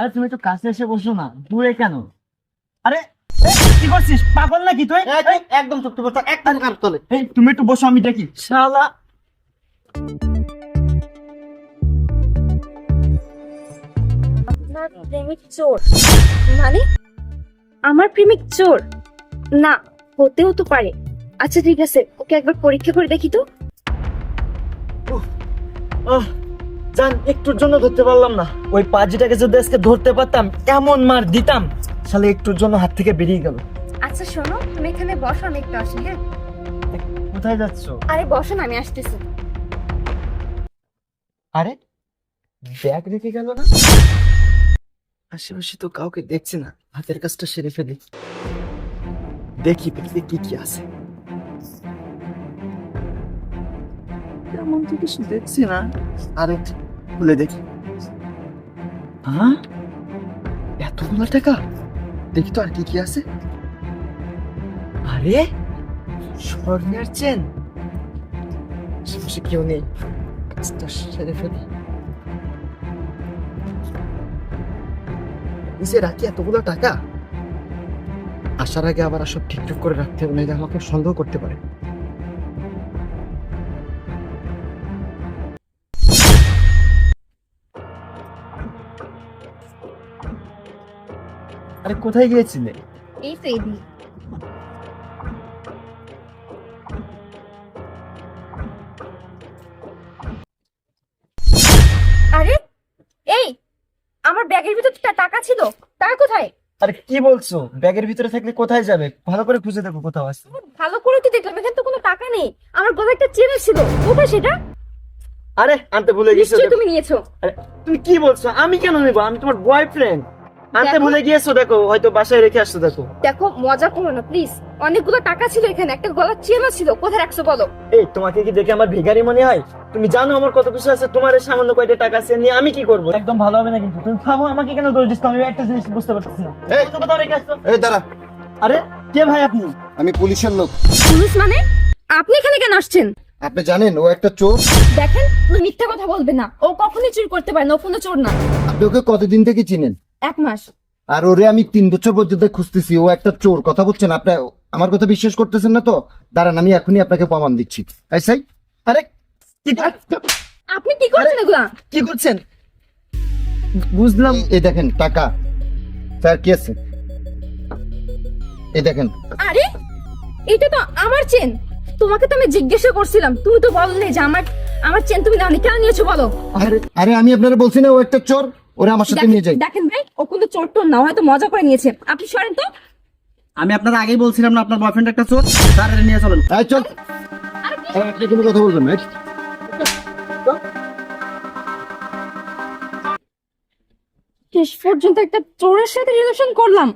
আরে তুমি একটু কাছে এসে বসো না দূরে কেন? আরে কি করছিস? পাগল নাকি তুই? একদম চুপ চুপ থাক, একদম কার তলে। এই তুমি একটু বসো আমি দেখি। শালা। আপনার প্রেমিক চোর। মানে? আমার প্রেমিক চোর? না হতেও তো পারে। আচ্ছা ঠিক আছে ওকে একবার পরীক্ষা করে দেখি তো। আহ, জান একটুর জন্য ধরতে পারলাম না। ওই পাজিটাকে যদি আজকে ধরতে পারতাম এমন মার দিতাম শালে একটুর জন্য হাত থেকে বেরিয়ে গেল। আচ্ছা শোনো তুমি এখানে বসো আমি একটু আসি হ্যাঁ? কোথায় যাচ্ছ? আরে বসো না আমি আসতেছি। আরে ব্যাগ রেখে গেল না? আশেপাশে তো কাউকে দেখছি না। হাতের কাজটা সেরে ফেলি। দেখি ব্যাগে কি কি আছে। তেমন না। আরে খুলে হ্যাঁ এতগুলো টাকা? দেখি তো আর কি কি আছে। আরে, স্বর্ণের চেন। কেউ নেই। কাজটা সেরে ফেলি। নিচে রাখি, এতগুলো টাকা? আসার আগে আবার সব ঠিকঠাক করে রাখতে হবে, নাহলে আমাকে সন্দেহ করতে পারে। আরে কোথায় গিয়েছিলে? এই তো এদি আরে এই আমার ব্যাগের ভিতর তো টাকা ছিল টাকা কোথায়? আরে কি বলছো? ব্যাগের ভিতরে থাকলে কোথায় যাবে? ভালো করে খুঁজে দেখো কোথাও আছে। ভালো করে তো দেখলাম এখানে তো কোনো টাকা নেই। আমার গলায় একটা চেন ছিল কোথায় সেটা? আরে আনতে ভুলে গেছো তুমি নিয়েছো। আরে তুমি কি বলছো? আমি কেন নেব? আমি তোমার বয়ফ্রেন্ড আনতে ভুলে গিয়েছো? দেখো হয়তো বাসায় রেখে আসছো দেখো। দেখো মজা করো না প্লিজ অনেকগুলো টাকা ছিল এখানে একটা গলার চেনও ছিল কোথায় রাখছো বলো? এই তোমাকে কি দেখে আমার ভিখারি মনে হয়? তুমি জানো আমার কত কিছু আছে তোমার এই সামান্য কয়টা টাকা আছে নিয়ে আমি কি করব? একদম ভালো হবে না কিন্তু। তুমি ভাবো আমাকে কেন দোষ দিচ্ছ? আমি একটা জিনিস বুঝতে পারছি না। এই! কত কোথাও রেখে আসছো? এই দাঁড়া। আরে কে ভাই আপনি? আমি পুলিশের লোক। পুলিশ মানে? আপনি এখানে কেন আসছেন? আপনি জানেন ও একটা চোর। দেখেন ও মিথ্যা কথা বলবে না। ও কখনোই চুরি করতে পারে না ও কোনো চোর না। আপনি ওকে কতদিন থেকে চিনেন? এক মাস। আর ওরে আমি তিন বছর পর্যন্ত খুঁজতেছি ও একটা চোর কথা বলছেন আপনি আমার কথা বিশ্বাস করতেছেন না তো? দাঁড়ান আমি এখনই আপনাকে প্রমাণ দিচ্ছি। এই সাই আরে আপনি কি করছেন এগুলা? কি করছেন? বুঝলাম এই দেখেন টাকা। স্যার কি আছে? এই দেখেন। আরে এটা তো আমার চেন। তোমাকে তো আমি জিজ্ঞাসা করছিলাম তুমি তো বললে যে আমার আমার চেন তুমি কেন নিয়েছো বলো? আরে আরে আমি আপনারা বলছি না ও একটা চোর। ওরে আমার সাথে নিয়ে যায়। দেখেন- ভাই ও কিন্তু চোর টোর না হয়তো মজা করে নিয়েছে। আপনি সরেন তো। আমি আপনার আগেই বলছিলাম না আপনার বয়ফ্রেন্ড একটা চোর তার নিয়ে চলেন। এই চল। আরে কি- আপনি কোনো কথা বলবেন না শেষ পর্যন্ত একটা চোরের সাথে রিলেশন করলাম।